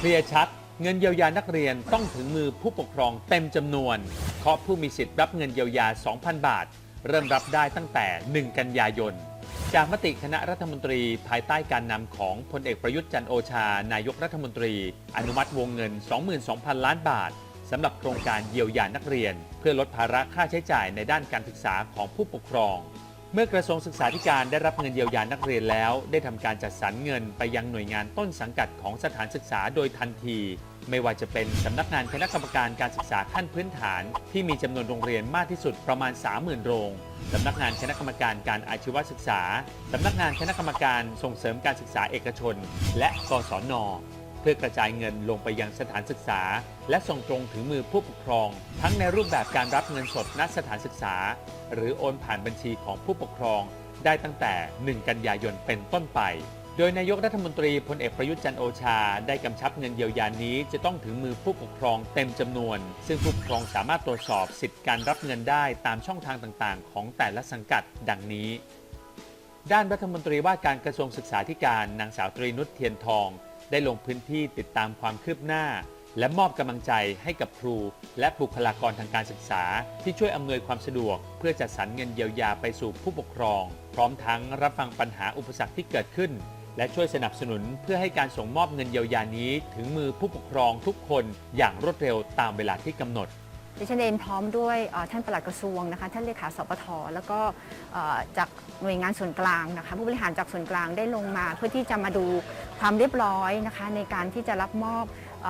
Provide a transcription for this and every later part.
เคลียร์ชัด เงินเยียวยานักเรียนต้องถึงมือผู้ปกครองเต็มจำนวน เคาะผู้มีสิทธิ์รับเงินเยียวยา 2,000 บาท เริ่มรับได้ตั้งแต่ 1 กันยายน จากมติคณะรัฐมนตรีภายใต้การนำของพลเอกประยุทธ์จันโอชา นายกรัฐมนตรี อนุมัติวงเงิน 22,000 ล้านบาทสำหรับโครงการเยียวยานักเรียน เพื่อลดภาระค่าใช้จ่ายในด้านการศึกษาของผู้ปกครอง เมื่อกระทรวงศึกษาธิการได้รับเงินเยียวยานักเรียนแล้ว ได้ทำการจัดสรรเงินไปยังหน่วยงานต้นสังกัดของสถานศึกษาโดยทันที ไม่ว่าจะเป็นสำนักงานคณะกรรมการการศึกษาขั้นพื้นฐาน ที่มีจำนวนโรงเรียนมากที่สุดประมาณ 30,000 โรงสำนักงานคณะกรรมการการอาชีวศึกษาสำนักงานคณะกรรมการส่งเสริมการศึกษาเอกชน และกศน พื่อกระจายเงินลงไปยังสถานศึกษา และส่งตรงถึงมือผู้ปกครอง ทั้งในรูปแบบการรับเงินสดณสถานศึกษา หรือโอนผ่านบัญชีของผู้ปกครอง ได้ตั้งแต่ 1 กันยายนเป็นต้นไป โดยนายกรัฐมนตรีพลเอกประยุทธ์จันโอชา ได้กำชับเงินเยียวยานี้จะต้องถึงมือผู้ปกครองเต็มจำนวน ซึ่งผู้ปกครองสามารถตรวจสอบสิทธิการรับเงินได้ตามช่องทางต่างๆ ของแต่ละสังกัด ดังนี้ด้านรัฐมนตรีว่าการกระทรวงศึกษาธิการนางสาวตรีนุชเทียนทอง ได้ลงพื้นที่ติดตามความคืบหน้า และมอบกำลังใจให้กับครู และบุคลากรทางการศึกษา ที่ช่วยอำนวยความสะดวก เพื่อจัดสรรเงินเยียวยาไปสู่ผู้ปกครอง พร้อมทั้งรับฟังปัญหาอุปสรรคที่เกิดขึ้น และช่วยสนับสนุนเพื่อให้การส่งมอบเงินเยียวยานี้ ถึงมือผู้ปกครองทุกคนอย่างรวดเร็วตามเวลาที่กำหนด ดิฉันเองพร้อมด้วยท่านปลัดกระทรวงนะคะท่านเลขาสปทแล้วก็จากหน่วยงานส่วนกลางนะคะผู้บริหารจากส่วนกลางได้ลงมา เพื่อที่จะมาดูความเรียบร้อยนะคะในการที่จะรับมอบเอ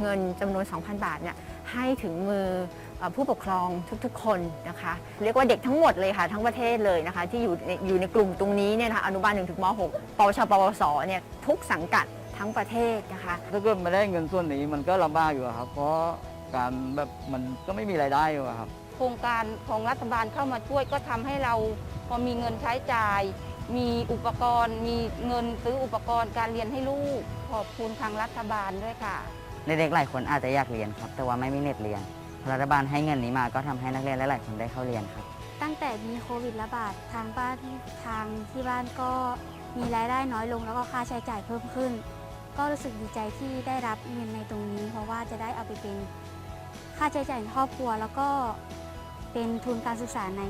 เงินจำนวน 2,000 บาทเนี่ยให้ถึงมืออผู้ปกครองทุกๆ คนนะคะ เรียกว่าเด็กทั้งหมดเลยค่ะ ทั้งประเทศเลยนะคะ ที่อยู่อยู่ในกลุ่มตรงนี้เนี่ยนะคะอนุบาล1ถึงม .6 ปวชปวสเนี่ยทุกสังกัดทั้งประเทศนะคะถ้าเกิดไม่ได้เงินส่วนนี้มันก็ลำบากอยู่ครับเพราะ การแบบมันก็ไม่มีรายได้อยู่อะครับ โครงการของรัฐบาลเข้ามาช่วยก็ทำให้เราพอมีเงินใช้จ่าย มีอุปกรณ์ มีเงินซื้ออุปกรณ์การเรียนให้ลูก ขอบคุณทางรัฐบาลด้วยค่ะ เด็กๆหลายคนอาจจะอยากเรียนครับ แต่ว่าไม่มีเน็ตเรียนพอรัฐบาลให้เงินนี้มาก็ทำให้นักเรียนหลายๆคนได้เข้าเรียนครับ ตั้งแต่มีโควิดระบาดทางบ้านทางที่บ้านก็มีรายได้น้อยลง แล้วก็ค่าใช้จ่ายเพิ่มขึ้น ก็รู้สึกดีใจที่ได้รับเงินในตรงนี้ เพราะว่าจะได้เอาไปเป็น ค่าใช้จ่ายในครอบครัว แล้วก็เป็นทุนการศึกษาใน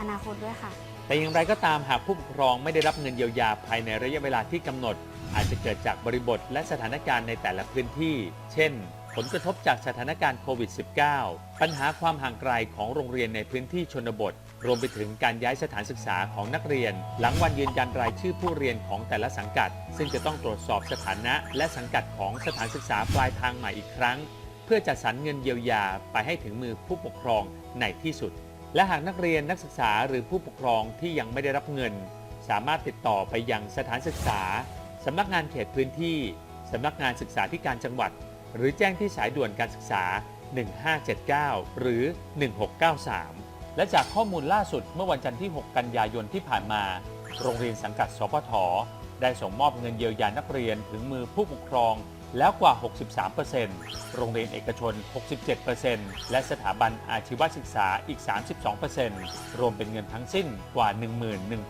อนาคตด้วยค่ะ แต่อย่างไรก็ตามหากผู้ปกครองไม่ได้รับเงินเยียวยาภายในระยะเวลาที่กำหนด อาจจะเกิดจากบริบทและสถานการณ์ในแต่ละพื้นที่ เช่น ผลกระทบจากสถานการณ์โควิด -19 ปัญหาความห่างไกลของโรงเรียนในพื้นที่ชนบท รวมไปถึงการย้ายสถานศึกษาของนักเรียน หลังวันยืนยันรายชื่อผู้เรียนของแต่ละสังกัด ซึ่งจะต้องตรวจสอบสถานะ และสังกัดของสถานศึกษาปลายทางใหม่อีกครั้ง พื่อจัดสรรเงินเยียวยาไปให้ถึงมือผู้ปกครองในที่สุด และหากนักเรียนนักศึกษาหรือผู้ปกครองที่ยังไม่ได้รับเงิน สามารถติดต่อไปยังสถานศึกษาสำนักงานเขตพื้นที่สำนักงานศึกษาธิการจังหวัด หรือแจ้งที่สายด่วนการศึกษา 1579 หรือ 1693 และจากข้อมูลล่าสุดเมื่อวันจันทร์ที่ 6 กันยายนที่ผ่านมา โรงเรียนสังกัดสพทได้ส่งมอบเงินเยียวยานักเรียนถึงมือผู้ปกครอง แล้วกว่า 63%โรงเรียนเอกชน 67%และสถาบันอาชีวศึกษาอีก 32%รวมเป็นเงินทั้งสิ้นกว่า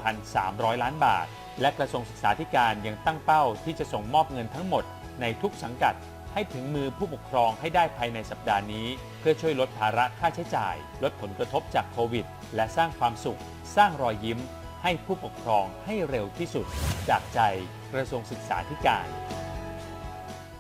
11,300 ล้านบาท และกระทรวงศึกษาธิการยังตั้งเป้าที่จะส่งมอบเงินทั้งหมดในทุกสังกัดให้ถึงมือผู้ปกครองให้ได้ภายในสัปดาห์นี้ เพื่อช่วยลดภาระค่าใช้จ่าย ลดผลกระทบจากโควิด และสร้างความสุข สร้างรอยยิ้ม ให้ผู้ปกครองให้เร็วที่สุด จากใจกระทรวงศึกษาธิการ